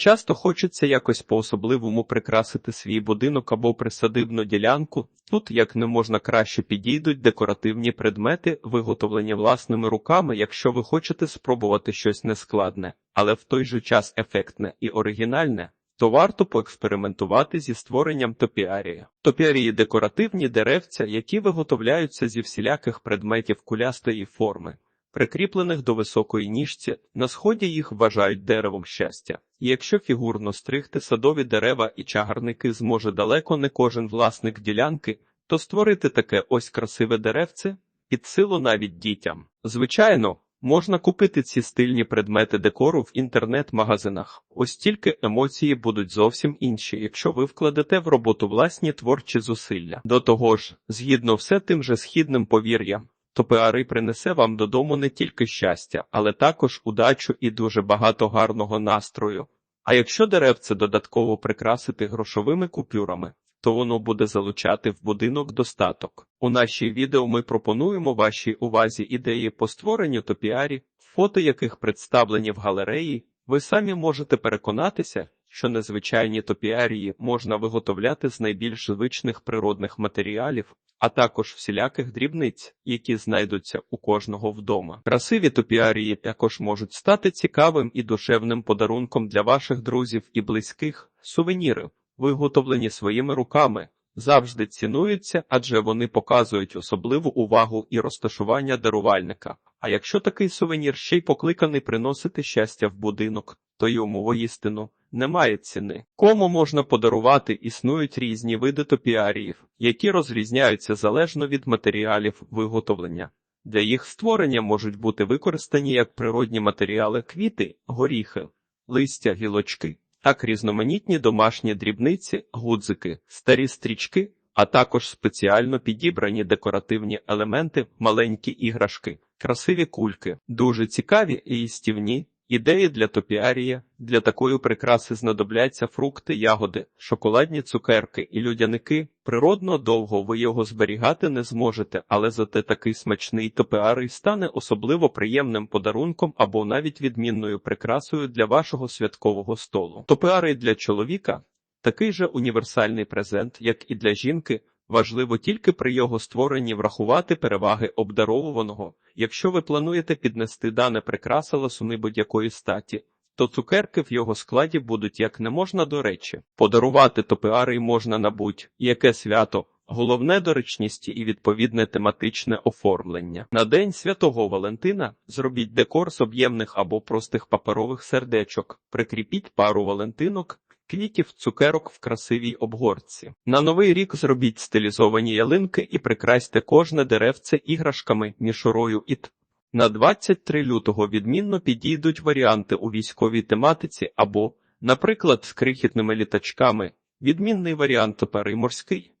Часто хочеться якось по-особливому прикрасити свій будинок або присадибну ділянку. Тут як не можна краще підійдуть декоративні предмети, виготовлені власними руками, якщо ви хочете спробувати щось нескладне, але в той же час ефектне і оригінальне. То варто поекспериментувати зі створенням топіарії. Топіарії декоративні деревця, які виготовляються зі всіляких предметів кулястої форми прикріплених до високої ніжці, на сході їх вважають деревом щастя. І якщо фігурно стригти садові дерева і чагарники зможе далеко не кожен власник ділянки, то створити таке ось красиве деревце під силу навіть дітям. Звичайно, можна купити ці стильні предмети декору в інтернет-магазинах. Ось тільки емоції будуть зовсім інші, якщо ви вкладете в роботу власні творчі зусилля. До того ж, згідно все тим же східним повір'ям, то піари принесе вам додому не тільки щастя, але також удачу і дуже багато гарного настрою. А якщо деревце додатково прикрасити грошовими купюрами, то воно буде залучати в будинок достаток. У нашій відео ми пропонуємо вашій увазі ідеї по створенню топіарі, фото яких представлені в галереї. Ви самі можете переконатися, що незвичайні топіарії можна виготовляти з найбільш звичних природних матеріалів, а також всіляких дрібниць, які знайдуться у кожного вдома. Красиві топіарії також можуть стати цікавим і душевним подарунком для ваших друзів і близьких. Сувеніри, виготовлені своїми руками, завжди цінуються, адже вони показують особливу увагу і розташування дарувальника. А якщо такий сувенір ще й покликаний приносити щастя в будинок, то йому воістину немає ціни. Кому можна подарувати, існують різні види топіаріїв, які розрізняються залежно від матеріалів виготовлення. Для їх створення можуть бути використані як природні матеріали квіти, горіхи, листя, гілочки, так різноманітні домашні дрібниці, гудзики, старі стрічки, а також спеціально підібрані декоративні елементи, маленькі іграшки, красиві кульки, дуже цікаві і істівні. Ідеї для топіарія для такої прикраси знадобляться фрукти, ягоди, шоколадні цукерки і людяники. Природно довго ви його зберігати не зможете, але зате такий смачний топіарій стане особливо приємним подарунком або навіть відмінною прикрасою для вашого святкового столу. Топіарій для чоловіка такий же універсальний презент, як і для жінки. Важливо тільки при його створенні врахувати переваги обдаровуваного. Якщо ви плануєте піднести дане прикраса ласуни будь-якої статі, то цукерки в його складі будуть як не можна до речі. Подарувати топіари можна на будь-яке свято, головне доречність і відповідне тематичне оформлення. На День Святого Валентина зробіть декор з об'ємних або простих паперових сердечок, прикріпіть пару валентинок квітів, цукерок в красивій обгорці. На новий рік зробіть стилізовані ялинки і прикрасьте кожне деревце іграшками, мішурою і т. На 23 лютого відмінно підійдуть варіанти у військовій тематиці або, наприклад, з крихітними літачками, відмінний варіант оперий морський,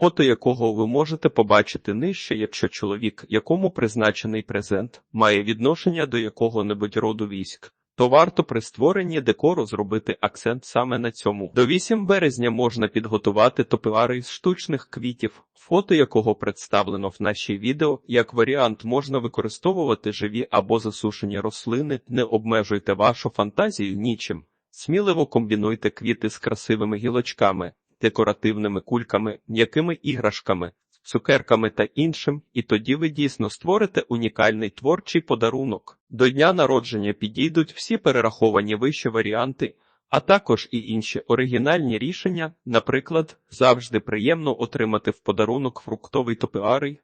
фото якого ви можете побачити нижче, якщо чоловік, якому призначений презент, має відношення до якого-небудь роду військ то варто при створенні декору зробити акцент саме на цьому. До 8 березня можна підготувати топіари із штучних квітів, фото якого представлено в нашій відео. Як варіант можна використовувати живі або засушені рослини, не обмежуйте вашу фантазію нічим. Сміливо комбінуйте квіти з красивими гілочками, декоративними кульками, м'якими іграшками, цукерками та іншим, і тоді ви дійсно створите унікальний творчий подарунок. До дня народження підійдуть всі перераховані вище варіанти, а також і інші оригінальні рішення, наприклад, завжди приємно отримати в подарунок фруктовий топіарий,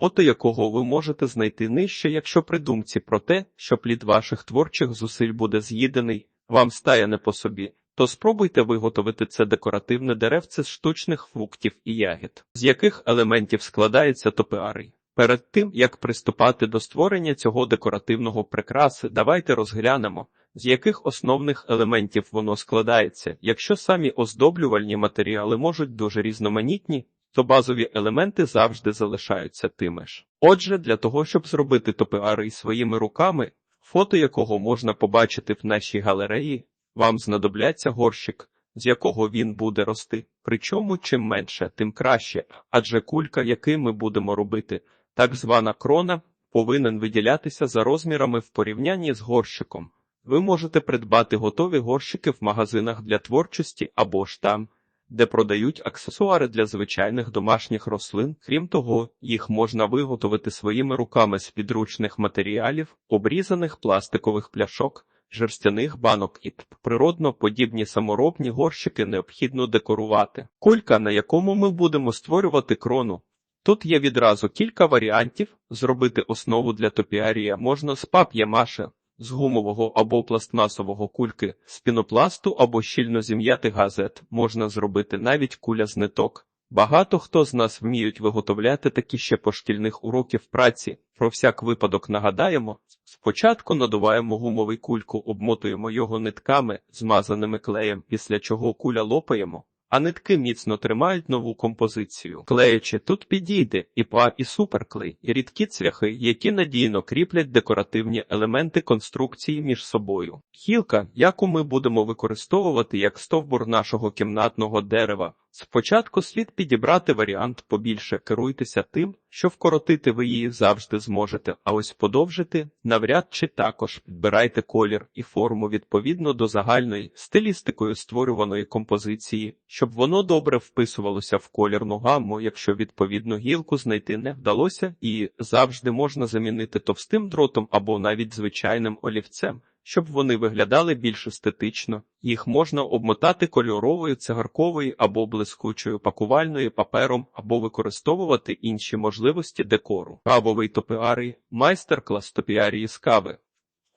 фото якого ви можете знайти нижче, якщо при думці про те, що плід ваших творчих зусиль буде з'їдений, вам стає не по собі то спробуйте виготовити це декоративне деревце з штучних фруктів і ягід, з яких елементів складається топіарій. Перед тим як приступати до створення цього декоративного прикраси, давайте розглянемо, з яких основних елементів воно складається. Якщо самі оздоблювальні матеріали можуть дуже різноманітні, то базові елементи завжди залишаються тими ж. Отже, для того, щоб зробити топіарій своїми руками, фото якого можна побачити в нашій галереї, вам знадобляться горщик, з якого він буде рости. Причому чим менше, тим краще, адже кулька, який ми будемо робити, так звана крона, повинен виділятися за розмірами в порівнянні з горщиком. Ви можете придбати готові горщики в магазинах для творчості або ж там, де продають аксесуари для звичайних домашніх рослин. Крім того, їх можна виготовити своїми руками з підручних матеріалів, обрізаних пластикових пляшок, жерстяних банок і природно подібні саморобні горщики необхідно декорувати. Кулька, на якому ми будемо створювати крону. Тут є відразу кілька варіантів. Зробити основу для топіарія можна з пап'є-маше, з гумового або пластмасового кульки, з пінопласту або щільно зім'ятих газет. Можна зробити навіть куля з ниток. Багато хто з нас вміють виготовляти такі ще по шкільних уроків праці. Про всяк випадок нагадаємо. Спочатку надуваємо гумовий кульку, обмотуємо його нитками, змазаними клеєм, після чого куля лопаємо, а нитки міцно тримають нову композицію. Клеячи тут підійде і па, і суперклей, і рідкі цвяхи, які надійно кріплять декоративні елементи конструкції між собою. Хілка, яку ми будемо використовувати як стовбур нашого кімнатного дерева. Спочатку слід підібрати варіант побільше, керуйтеся тим, що вкоротити ви її завжди зможете, а ось подовжити навряд чи також підбирайте колір і форму відповідно до загальної стилістикою створюваної композиції, щоб воно добре вписувалося в колірну гамму, якщо відповідну гілку знайти не вдалося, і завжди можна замінити товстим дротом або навіть звичайним олівцем. Щоб вони виглядали більш естетично, їх можна обмотати кольоровою, цигарковою або блискучою пакувальною папером, або використовувати інші можливості декору. Кавовий топіарій, майстер-клас топіарії з кави,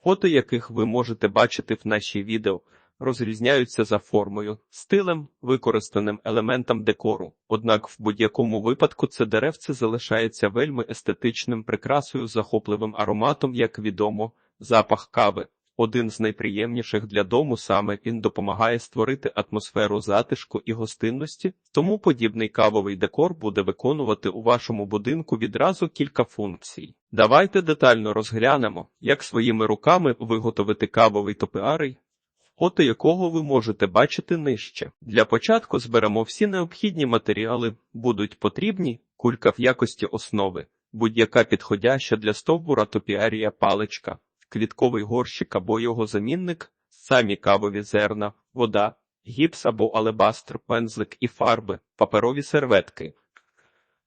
фото яких ви можете бачити в нашій відео, розрізняються за формою, стилем, використаним елементом декору. Однак в будь-якому випадку це деревце залишається вельми естетичним прикрасою захопливим ароматом, як відомо, запах кави. Один з найприємніших для дому саме він допомагає створити атмосферу затишку і гостинності, тому подібний кавовий декор буде виконувати у вашому будинку відразу кілька функцій. Давайте детально розглянемо, як своїми руками виготовити кавовий топіарій, фото якого ви можете бачити нижче. Для початку зберемо всі необхідні матеріали, будуть потрібні кулька в якості основи, будь-яка підходяща для стовбура топіарія паличка квітковий горщик або його замінник, самі кавові зерна, вода, гіпс або алебастр, пензлик і фарби, паперові серветки.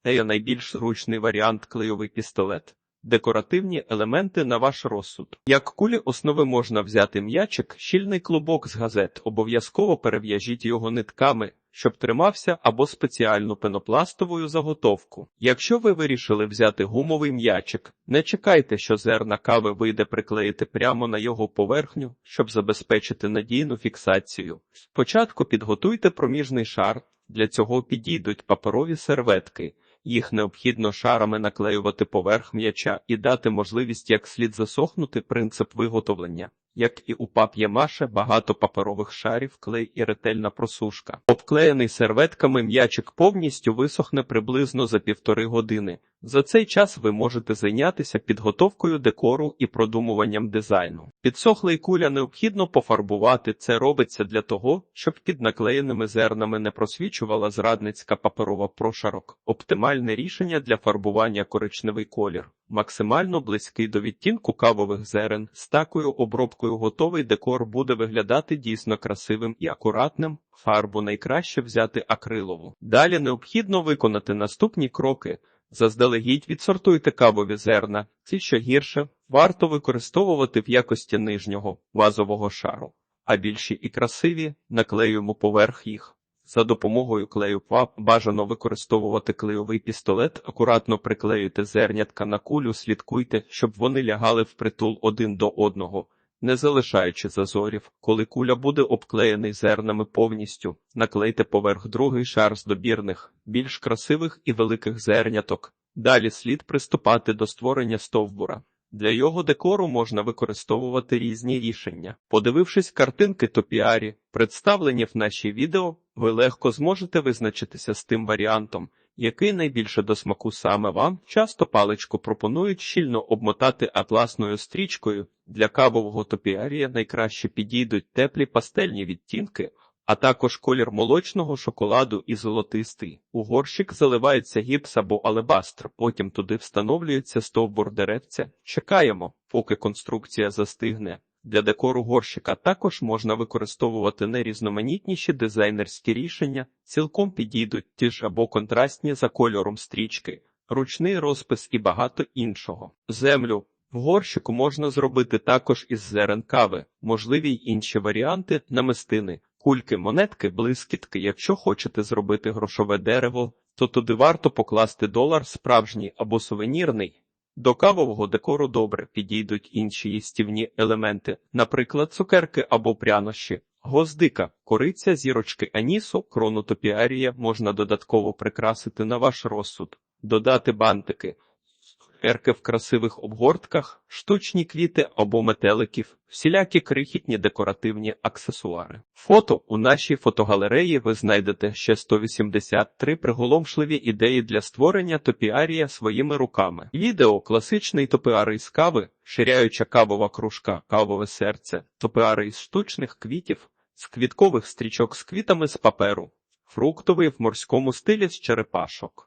Є найбільш зручний варіант клейовий пістолет. Декоративні елементи на ваш розсуд. Як кулі основи можна взяти м'ячик, щільний клубок з газет, обов'язково перев'яжіть його нитками, щоб тримався, або спеціальну пенопластовою заготовку. Якщо ви вирішили взяти гумовий м'ячик, не чекайте, що зерна кави вийде приклеїти прямо на його поверхню, щоб забезпечити надійну фіксацію. Спочатку підготуйте проміжний шар, для цього підійдуть паперові серветки. Їх необхідно шарами наклеювати поверх м'яча і дати можливість як слід засохнути принцип виготовлення. Як і у пап'є-маше, багато паперових шарів, клей і ретельна просушка. Обклеєний серветками м'ячик повністю висохне приблизно за півтори години. За цей час ви можете зайнятися підготовкою декору і продумуванням дизайну. Підсохлий куля необхідно пофарбувати. Це робиться для того, щоб під наклеєними зернами не просвічувала зрадницька паперова прошарок. Оптимальне рішення для фарбування коричневий колір. Максимально близький до відтінку кавових зерен. З такою обробкою готовий декор буде виглядати дійсно красивим і акуратним. Фарбу найкраще взяти акрилову. Далі необхідно виконати наступні кроки. Заздалегідь відсортуйте кавові зерна. Ці, що гірше, варто використовувати в якості нижнього вазового шару, а більші і красиві наклеюємо поверх їх. За допомогою клею ПАП бажано використовувати клейовий пістолет, акуратно приклеюйте зернятка на кулю, слідкуйте, щоб вони лягали впритул один до одного, не залишаючи зазорів. Коли куля буде обклеєний зернами повністю, наклейте поверх другий шар з добірних, більш красивих і великих зерняток. Далі слід приступати до створення стовбура. Для його декору можна використовувати різні рішення. Подивившись картинки топіарі, представлені в нашій відео, ви легко зможете визначитися з тим варіантом, який найбільше до смаку саме вам. Часто паличку пропонують щільно обмотати атласною стрічкою. Для кавового топіарія найкраще підійдуть теплі пастельні відтінки, а також колір молочного шоколаду і золотистий. У горщик заливається гіпс або алебастр, потім туди встановлюється стовбур деревця. Чекаємо, поки конструкція застигне. Для декору горщика також можна використовувати найрізноманітніші дизайнерські рішення, цілком підійдуть ті ж або контрастні за кольором стрічки, ручний розпис і багато іншого. Землю в горщику можна зробити також із зерен кави, можливі й інші варіанти намистини, кульки, монетки, блискітки. Якщо хочете зробити грошове дерево, то туди варто покласти долар справжній або сувенірний. До кавового декору добре підійдуть інші їстівні елементи, наприклад, цукерки або прянощі. Гвоздика, кориця, зірочки анісу, кронотопіарія можна додатково прикрасити на ваш розсуд, додати бантики, цукерки в красивих обгортках, штучні квіти або метеликів, всілякі крихітні декоративні аксесуари. Фото у нашій фотогалереї ви знайдете ще 183 приголомшливі ідеї для створення топіарія своїми руками. Відео класичний топіарій з кави, ширяюча кавова кружка, кавове серце, топіарій з штучних квітів, з квіткових стрічок з квітами з паперу, фруктовий в морському стилі з черепашок.